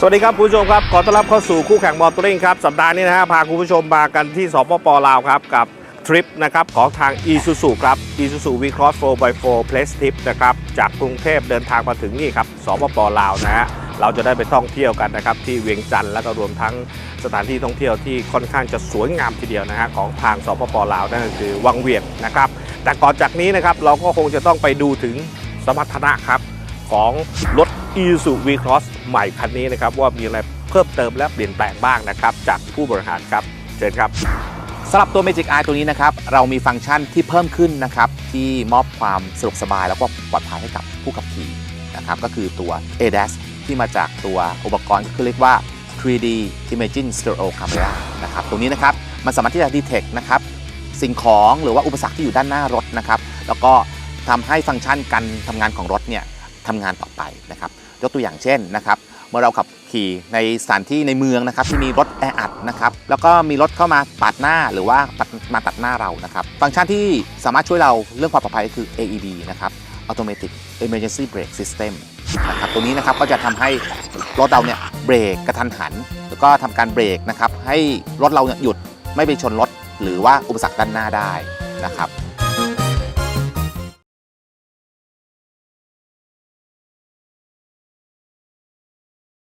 สวัสดีครับคุณผู้ชมครับ ขอต้อนรับเข้าสู่คู่แข่งมอเตอร์ริงครับ สัปดาห์นี้นะฮะพาคุณผู้ชมมากันที่สปปลาวครับ กับทริปนะครับของทาง e s u s u ครับ e s u s u V-Cross 4x4 Place Trip นะครับ จากกรุงเทพเดินทางมาถึงนี่ครับสปปลาวนะฮะเราจะได้ไปท่องเที่ยวกันนะครับ ที่เวียงจันทร์แล้วก็รวมทั้งสถานที่ท่องเที่ยวที่ค่อนข้างจะสวยงามทีเดียวนะฮะของทางสปปลาวนั่นก็คือวังเวียงนะครับ แต่ก่อนจากนี้นะครับเราก็คงจะต้องไปดูถึงสมรรถนะครับของรถ i s u V-Cross ใหม่คันนี้นะครับว่ามีอะไรเพิ่มเติมและเปลี่ยนแปลงบ้างนะครับ จากผู้บริหารครับเชิญครับสำหรับตัว Magic Eye ตัวนี้นะครับ เรามีฟังก์ชันที่เพิ่มขึ้นนะครับ ที่มอบความสะดวกสบายแล้วก็ปลอดภัยให้กับผู้ขับขี่นะครับ ก็คือตัว ADAS ที่มาจากตัวอุปกรณ์ก็คือเรียกว่า 3D Imaging Stereo Camera นะครับตรงนี้นะครับ มันสามารถที่จะ detect นะครับสิ่งของหรือว่าอุปสรรคที่อยู่ด้านหน้ารถนะครับ แล้วก็ทำให้ฟังก์ชันการทำงานของรถเนี่ย ทำงานต่อไปนะครับ ยกตัวอย่างเช่นนะครับเมื่อเราขับขี่ในสถานที่ในเมืองนะครับที่มีรถแออัดนะครับแล้วก็มีรถเข้ามาปาดหน้าหรือว่ามาตัดหน้าเรานะครับ ฟังก์ชันที่สามารถช่วยเราเรื่องความปลอดภัยก็คือ AEB นะครับ Automatic Emergency Brake System นะครับตัวนี้นะครับก็จะทำให้รถเราเนี่ยเบรกกระทันหัน แล้วก็ทำการเบรกนะครับให้รถเราเนี่ยหยุดไม่ไปชนรถหรือว่าอุปสรรคด้านหน้าได้นะครับ